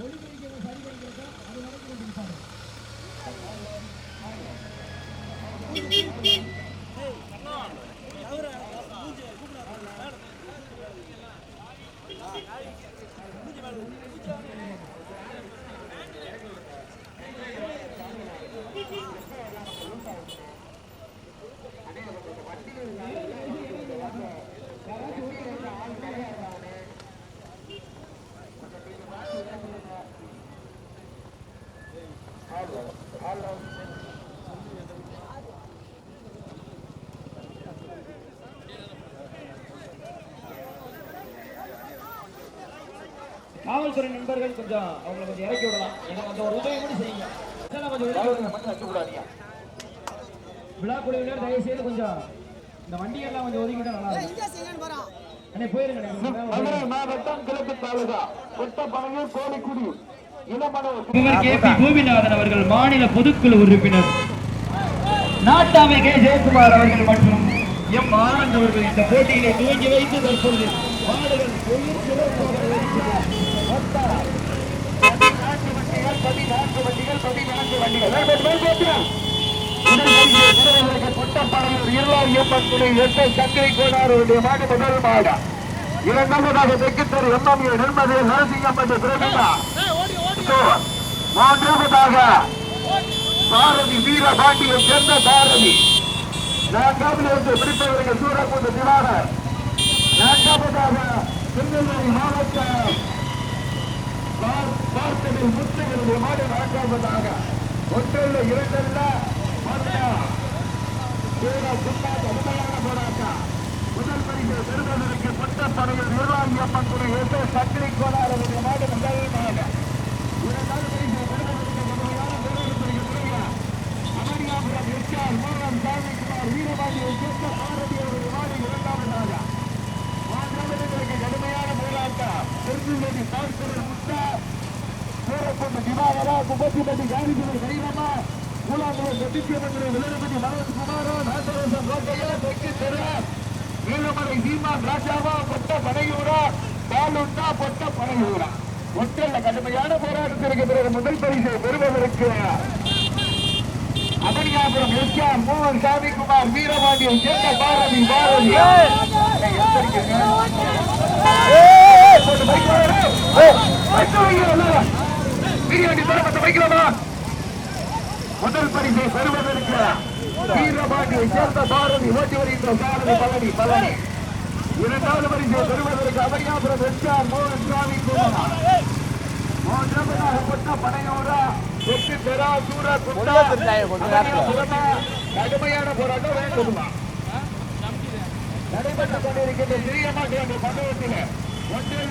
ஒளிபெருக்கிற சரி பண்ணிக்கிறதோ அது வரைக்கும் இருப்பாரு காவல்துறை நண்பர்கள் கொஞ்சம் அவங்களை கொஞ்சம் இறக்கி விடலாம். எனக்கு அந்த ஒரு உதவி மட்டும் செய்யுங்க. இதெல்லாம் கொஞ்சம் ஒதுக்கி- விழா குழுவினர் தயவு செய்து கொஞ்சம் இந்த வண்டியெல்லாம் கொஞ்சம் ஒதுக்கிட்டா நல்லா இருக்கும். அண்ணே போயிருங்க மாவட்டம் கிழக்கு தாலுகா கொட்டப்பனையூர் கோழிக்குடி கே பி பூமிநாதன் அவர்கள் மாநில பொதுக்குழு உறுப்பினர். நாட்டாமை கே. ஜெயக்குமார் அவர்கள் மற்றும் எம். ஆனந்த் அவர்கள் இந்த போட்டியிலே துவங்கி வைத்து தற்பொழுது மாடுகள் உயிர். பதினான்கு வண்டிகள் பதினான்கு வண்டிகள் பதினான்கு இருளார் எம்மன் துணை எட்டை சங்கரை கோடாருடைய மாடு முதல் மாடு இரண்டாவதாக தெற்குத்தர் எம்எம்ஏ நிர்மதி நரசிங்கம் என்ற மூன்றாவதாக பாரதி வீரபாண்டியை சேர்ந்த பாரதி திவாகர் நான்காவதாக திருநெல்வேலி மாவட்ட பார்த்ததில் முத்துகிறது மாடு நான்காவதாக ஒன்றல்ல இரண்டல்ல முதல் பரிசு பெறுவதற்கு பட்டப்படையில் நிர்வாகி அம்மன் துணை எஸ் சக்கரை கோளாறு மாடு முதல் மாடு இரண்டாவது பரிசு பெறுவதற்கு கடுமையான பெறுவதற்கு அமரியாபுரம் எச்ஆர் மூலம் சாமிக்குமார் வீரபாண்டியை சேர்ந்த பாரதி அவர்கள் மாடு இரண்டாவதாக மூன்றாவதுகளுக்கு கடுமையான போராட்டம் திருநெல்வேலி தாழ்த்தூர் முத்தா சூரப்பட்டு திவாகரா குப்பத்திப்பட்டி காந்திபுரம் கைரமா கூலாங்குளம் சத்தியமந்திரி விலரபதி மனோஜ்குமாரா நாசரசம் கோட்டையா தெற்கு தெரு நீலமலை சீமான் ராஜாவா பொட்ட பனையூரா பாலுண்டா பொட்ட பனையூரா ஒற்றல்ல கடுமையான போராட்டத்திற்கு பிறகு முதல் பரிசை பெறுவதற்கு அமனியாபுரம் எஸ் ஆர் மோகன் சாமிக்குமார் வீரபாண்டியை சேர்ந்த பாரதி பாரதி போட்டு. பிரியாணி தரப்பட்ட வைக்கிறோமா? முதல் பரிசை பெறுவதற்கு வீரபாண்டியை சேர்ந்த பாரதி ஓட்டி வருகின்ற சாரதி பழனி பழனி. இரண்டாவது பரிசை பெறுவதற்கு அவையாபுரம் எஸ்ஆர் மோகன் சுவாமி குமார் கொட்ட பனையூரா எட்டு பெரா சூரா குட்டா கடுமையான போராட்டம் வேண்டுமா? நடைபெற்றுக் கொண்டிருக்கின்ற சிறியமாக என்ற பந்தயத்தில் ஒன்றில்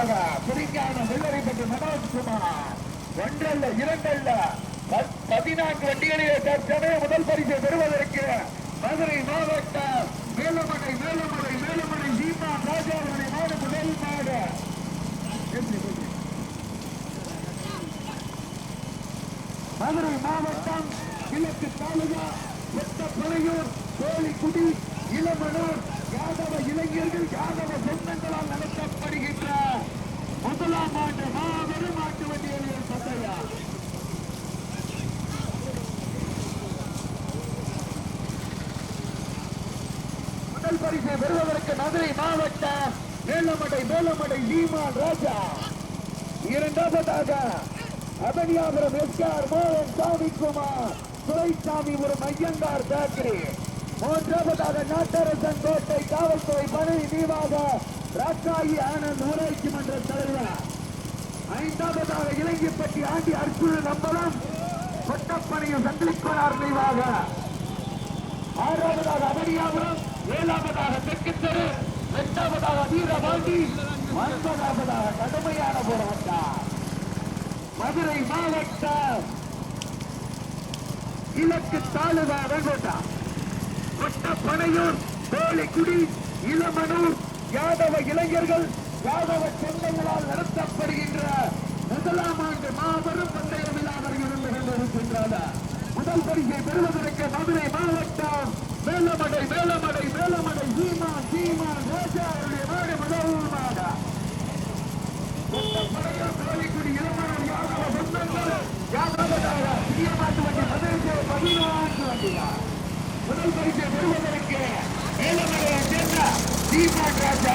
ஒன்பதாவதாக புரிஞான வெள்ளரிப்பட்டு மனோஜ் குமார் ஒன்றல்ல இரண்டல்ல பதினான்கு வண்டிகளிலே தற்சமய முதல் பரிசை பெறுவதற்கு மதுரை மாவட்டம் மேலமலை மேலமலை மேலமலை சீமா ராஜாவனை மாடு முதல் மாடு மதுரை மாவட்டம் கிழக்கு தாலுகா வெட்டப்பளையூர் கோழிக்குடி இளமனூர் யாதவ இளைஞர்கள் யாதவ சொந்தங்களால் நடந்த வருகின்ற முதலாம் ஆண்டு மாபெரும் மாட்டு வண்டிகளில் சந்தையா முதல் பரிசை பெறுவதற்கு மதுரை மாவட்ட மேலமடை மேலமடை லீமான் ராஜா. இரண்டாவதாக அபனியாபுரம் எஸ்ஆர் மோகன் சாமிக்குமார் துரைசாமி ஒரு மையங்கார் பேக்கரி. மூன்றாவதாக நாட்டரசன் கோட்டை காவல்துறை பணி நீவாக ராஜாயி ஆனந்த் ஊராட்சி மன்ற தலைவர். ஐந்தாவதாக இலங்கைப்பட்டி ஆண்டி அற்புத நம்பலம் கொட்டப்பணியும் சங்கிலிக்கோனார் நினைவாக ஆறாவதாக அமரியாபுரம் ஏழாவதாக தெற்கு தெரு எட்டாவதாக வீரபாண்டி ஒன்பதாவதாக கடுமையான போராட்டம். மதுரை மாவட்டம் இலக்கு தாலுகா வெங்கோட்டா கொட்டப்பனையூர் கோழிக்குடி இளமனூர் யாதவ இளைஞர்கள் யாதவ சொந்தங்களால் நடத்தப்படுகின்ற முதலாம் ஆண்டு மாபெரும் பந்தய விழாவில் இருந்து கொண்டிருக்கின்றது முதல் பரிசை பெறுவதற்கு மதுரை மாவட்டம் மேலமடை மேலமடை மேலமடை சீமா சீமா ராஜா அவருடைய மாடு முதல் மாடா கோழிக்குடி இளமனூர் யாதவ சொந்தங்கள் யாதவதாக சிறிய மாட்டு வண்டி பதினைந்து பதினான்கு வண்டிகள். முதல் பரிசை பெறுவதற்கு மேலமலையை சேர்ந்த தீபான் ராஜா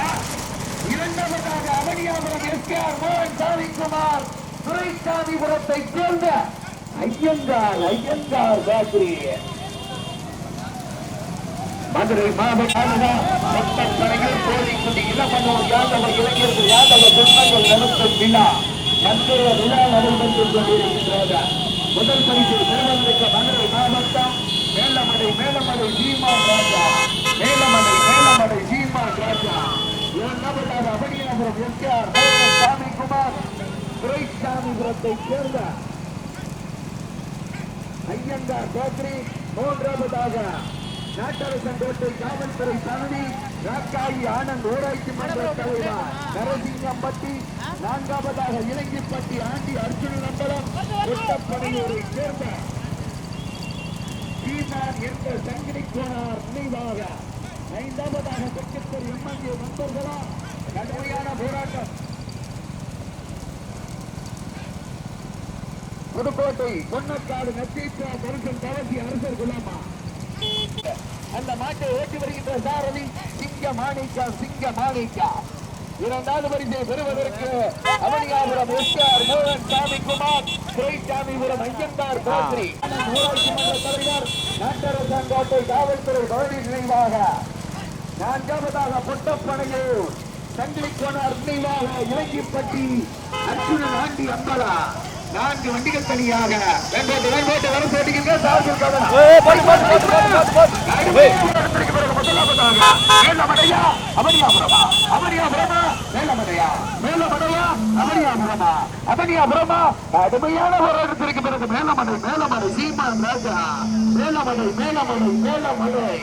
இரண்டாவதாக அவனியாபுரம் ஆர் மோகன் சாமிக்குமார் துரைசாமிபுரத்தை சேர்ந்த ஐயங்கார் ஐயங்கார் பேக்கரி மதுரை மாவட்டம் மொத்தக்கடையில் கோழிக்குடி இளமனூர் யாதவ இளைஞர்கள் யாதவ சொந்தங்கள் நடத்தும் விழா விழா நடைபெற்றுக் கொண்டிருக்கின்றது முதல் பரிசு பெறுவதற்கு மதுரை மாவட்டம் மேலமடை மேலமடை ஜீமா ராஜா மேலமடை மேலமடை சீமான் ராஜா இரண்டாவதாக அபனியாபுரம் சாமி சாமிக்குமார் துரைசாமிபுரத்தை சேர்ந்த ஐயங்கார் பேக்கரி மூன்றாவதாக நாட்டரசன் காவல்துறை தலைவி ராக்காயி ஆனந்த் ஊராட்சி மன்ற தலைவர் நரசிங்கம்பட்டி நான்காவதாக இலங்கைப்பட்டி ஆண்டி அர்ஜுன நம்பலம் ஒட்டப்படையூரை சேர்ந்த சீமான் என்ற சங்கிலி கோனார் நினைவாக ஐந்தாவதாக செக்கத்தர் எம்எல்ஏ நண்பர்களா கடுமையான போராட்டம். புதுக்கோட்டை பொன்னக்காடு நச்சீச்சா மருசன் தவசி அரசர் குலாமா. அந்த மாட்டை ஓட்டி வருகின்ற சாரதி சிங்க மாணிக்கா சிங்க மாணிக்கா. இரண்டாவது வரிசை பெறுவதற்கு அவனியாபுரம் எஸ்ஆர் மோகன் சாமி குமார் துரைசாமிபுரம் ஐயங்கார் கோத்ரி. ஊராட்சி மன்ற தலைவர் நாட்டரசன் கோட்டை காவல்துறை பழனி நினைவாக நான்காவதாக பொட்டப்பனையூர் சங்கிலி கோனார் நினைவாக இலங்கிப்பட்டி அர்ஜுனன் ஆண்டி அம்பலா. நான்கு வண்டிகள் தனியாக. வெண்போட்டு வெண்போட்டு வர போட்டிங்க சார்பில் கவனம் மேலமடையா அமரியாபுரமா அமரியாபுரமா மேலமடையா மேலமடையா அமரியாபுரமா அமரியாபுரமா கடுமையான போராட்டத்திற்கு பிறகு மேலமடை மேலமடை சீமான் ராஜா. மேலமடை மேலமடை மேலமடை அப்ப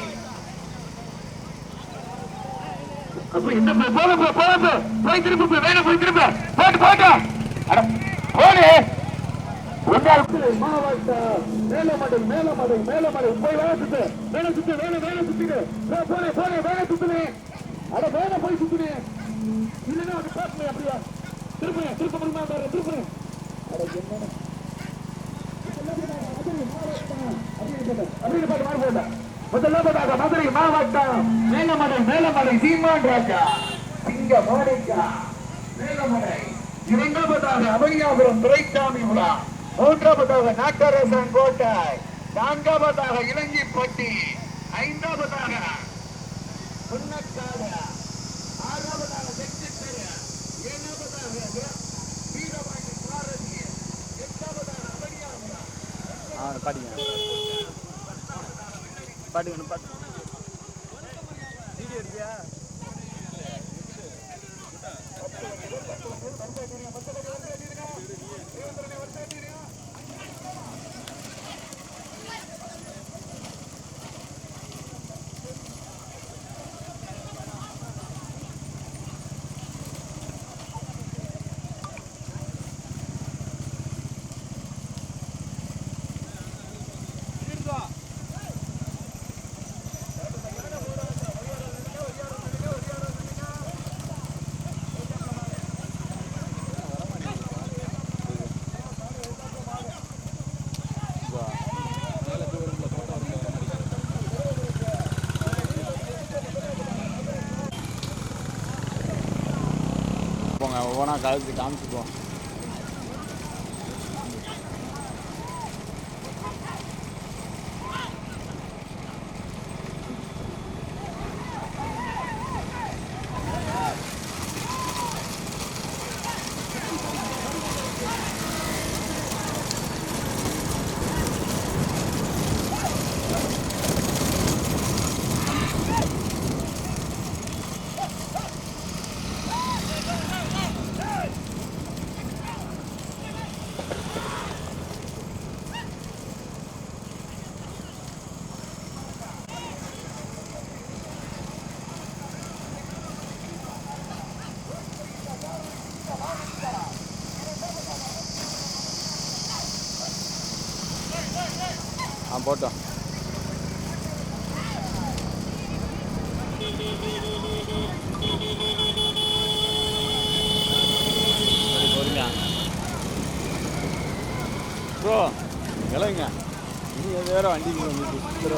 இந்த போ- போல போ- போல போ. போய் திரும்ப போ. வேணும் போய் திரும்ப. போட்டு போட்டு. அட, போடு. உங்கள் மாவட்டம் மேலமடை மேலமடை மேலமடை போய் வேலை சுத்து. வேலை சுத்து வேலை வேலை சுத்திடு போ- போனே போனே வேலை சுத்துனே அட வேலை போய் சுத்துனே இல்லைன்னா அது பாட்டு அப்படியா. திருப்புறேன் திருப்ப முடியுமா பாரு திருப்புறேன் அட என்ன அப்படின்னு பாட்டு மாறி போட்டா முதலாவதாக மதுரை மாவட்டம் மேலமடை மேலமடை சீமான் ராஜா. சிங்க மாணிக்கா மேலமடை. இரண்டாவதாக அபனியாபுரம் துரைசாமி உலா. மூன்றாவதாக நாட்டரசன் கோட்டை. நான்காவதாக இலங்கைப்பட்டி ஐந்தாவதாக புன்னக்காடு. ஆறாவதாக செக்டர் ஏழாவதாக வீரவாண்டி பாரதி எட்டாவதாக அவனியாவதா பாட்டு வேணும் பாட்டு. வீடியோ எடுக்கியா? போனால் ஒவ்வொன்றா கலந்து காமிச்சுக்குவோம். போட்டோம் ப்ரோ இலைங்க. இனி வேறு வண்டி வந்து சுத்தர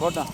போட்டோம்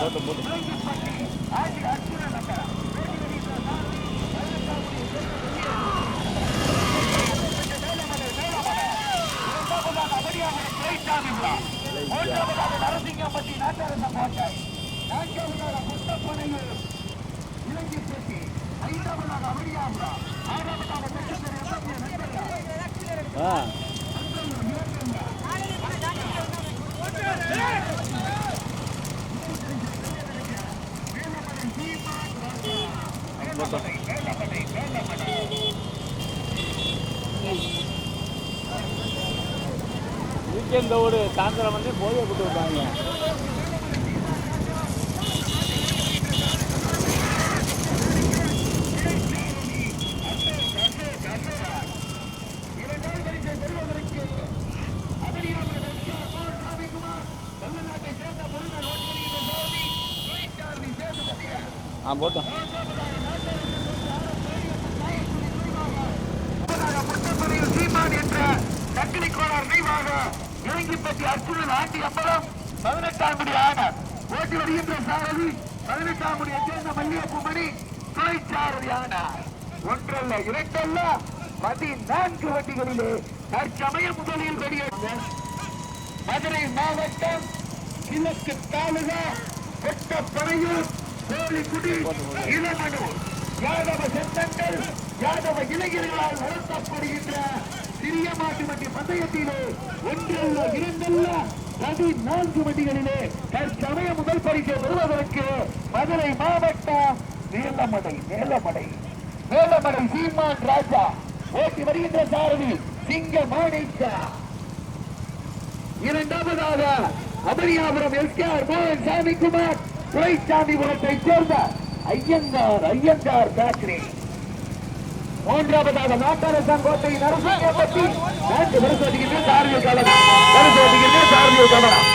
போட்டு போட்டு. நரசிங்கப்பட்டி நாட்டாரச கோட்டை நான்காவதாக முத்தப்பனையூர் இலங்கைப்பட்டி ஐந்தாவதாக அமரியாபுரா ஆறாவதாக பெற்றபெரிய நண்பர்கள் இந்த ஒரு சாயந்தரம் வந்து போதையை கொடுத்துருக்காங்க விட்டாங்க ஆ போட்டோம் முத்தப்பனையூர் சீமான் என்ற தக்கினி கோளார் நினைவாக இலங்கைப்பட்டி அர்ஜுனன் ஆண்டி அம்பலம் பதினெட்டாம் முடி ஆனர் ஓட்டி வருகின்ற சாரதி பதினெட்டாம் முடியை சேர்ந்த மல்லிகைப்பூ மணி துணை சாரதி ஆனார் ஒன்றல்ல இரண்டல்ல பதினான்கு வண்டிகளிலே தற்சமய முதலில் வெளியேற்ற மதுரை மாவட்டம் கிழக்கு தாலுகா கொட்டப்பனையூர் கோழிக்குடி இளமனூர். யாதவ சொந்தங்கள் யாதவ இளைஞர்களால் நடத்தப்படுகின்ற சிறிய மாட்டு வண்டி பந்தயத்திலே ஒன்றல்ல இரண்டல்ல பதினான்கு வண்டிகளிலே தற்சமய முதல் பரிசை பெறுவதற்கு மதுரை மாவட்டம் நீலமடை நீலமடை. மேலமடை சீமான் ராஜா ஓட்டி வருகின்ற சாரதி சிங்க மாணிக்கா இரண்டாவதாக அபரியாபுரம் எஸ்கேஆர் மோகன் சாமிக்குமார் துரைசாமிபுரத்தை சேர்ந்த ஐயங்கார் ஐயங்கார் பேக்கரி. மூன்றாவதாக நாட்டரசன் கோட்டை நரசிங்கப்பட்டி நான்கு வருஷத்துக்கு சார்பிய கவனம் வருஷத்துக்கு சார்பிய கவனம்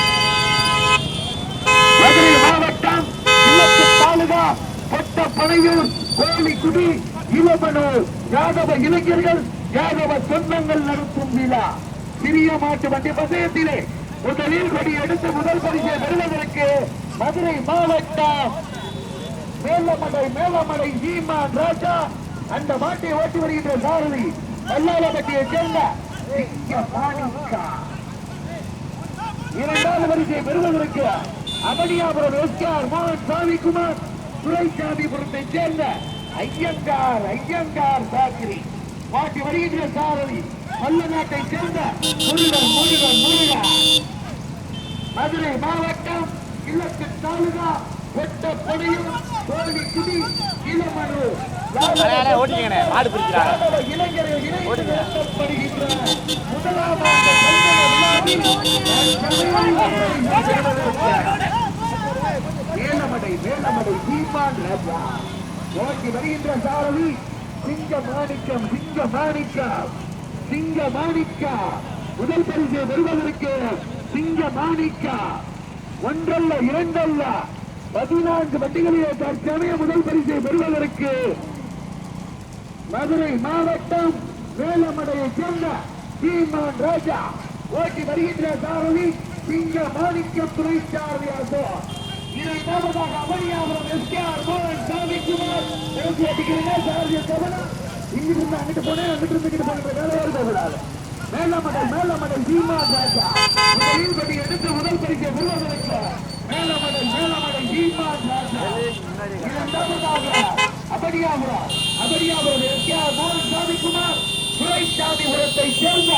மதுரை மாவட்டம் இல்லத்து தாலுகா பொட்டப்பனையூர் கோழிக்குடி இளமனூர் யாதவ இளைஞர்கள் யாதவ சொந்தங்கள் நடத்தும் விழா. சிறிய மாட்டு வண்டி பந்தயத்திலே முதலில் கொடி எடுத்து முதல் பரிசை பெறுவதற்கு மதுரை மாவட்டம் மேலமடை மேலமடை ஈமான் ராஜா. அந்த மாட்டை ஓட்டி வருகின்ற சாரதி பல்லாளப்பட்டியை சேர்ந்த இரண்டாவது வரிசை பெறுவதற்கு அபனியாபுரம் எஸ்கேஆர் மோகன் சாமிக்குமார் துரைசாமிபுரத்தை சேர்ந்த ஐயங்கார் ஐயங்கார் பேக்கரி மாட்டி வருகின்ற சாரதி வல்லநாட்டை சேர்ந்த முருகன் முருகன் முருகன் மதுரை மாவட்டம் கிழக்கு தாலுகா ஒட்டப்படையும் கோழிக்குடி இளமனூர் அண்ணே, அண்ணே, ஓட்டிக்கங்கண்ணே. மாடு பிடிக்கிறாங்க. யாதவ இளைஞர்கள் இணைந்து நடத்தப்படுகின்ற முதலாவது பந்தய விழாவில் வேலமடை வேலமடை தீபான் ராஜா. நோக்கி வருகின்ற சாரதி. சிங்க மாணிக்கம் சிங்க மாணிக்கம் சிங்க மாணிக்கா. முதல் பரிசு பெறுவதற்கு சிங்க மாணிக்கா. ஒன்றல்ல இரண்டல்ல. பதினான்கு வண்டிகளிலே தற்சமய முதல் பரிசை பெறுவதற்கு மதுரை மாவட்டம் வேலமடையை சேர்ந்த சீமான் ராஜா ஓட்டி வருகின்ற சாரதி சிங்க மாணிக்கம் துணை சாரதியாக இரண்டாவதாக அமணியாபுரம் எஸ்கேஆர் மோகன் சாமிக்குமார். பேசி அடிக்கிறீங்க சாரதிய கவனம் இங்கிருந்து அங்கிட்டு போனேன் அங்கிட்டு இருந்து இங்கிட்டு போன வேலையா இருக்கக்கூடாது மேலமடை மேலமடை சீமான் ராஜா. முதலில் படி எடுத்து முதல் பரிசை பெறுவதற்கு மேலமடை மேலமடை சீமான் ராஜா. இரண்டாவதாக அபடியாபுரம் அபடியாபுரம் எஸ்கேஆர் மோகன் சாமிக்குமார். துரைசாமிபுரத்தை சேர்ந்த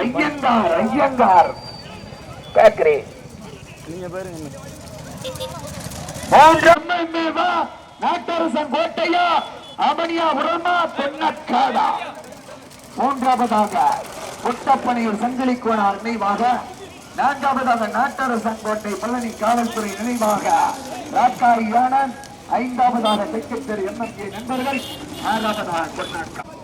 ஐயங்கார் ஐயங்கார். பேக்கரி நீங்க பாருங்க மூன்றம்மா நாட்டரசன் கோட்டையா அமணியாபுரமா தென்னக்காடா. மூன்றாவதாக புட்டப்பனையூர் சங்கிலி கோணார் நினைவாக நான்காவதாக நாட்டரசன் கோட்டை பழனி காவல்துறை நினைவாக ராக்காரி யானன் ஐந்தாவதாக செக்கத்தேரி எம்எல்ஏ நண்பர்கள் ஆறாவதாக கொண்டாட்டம்.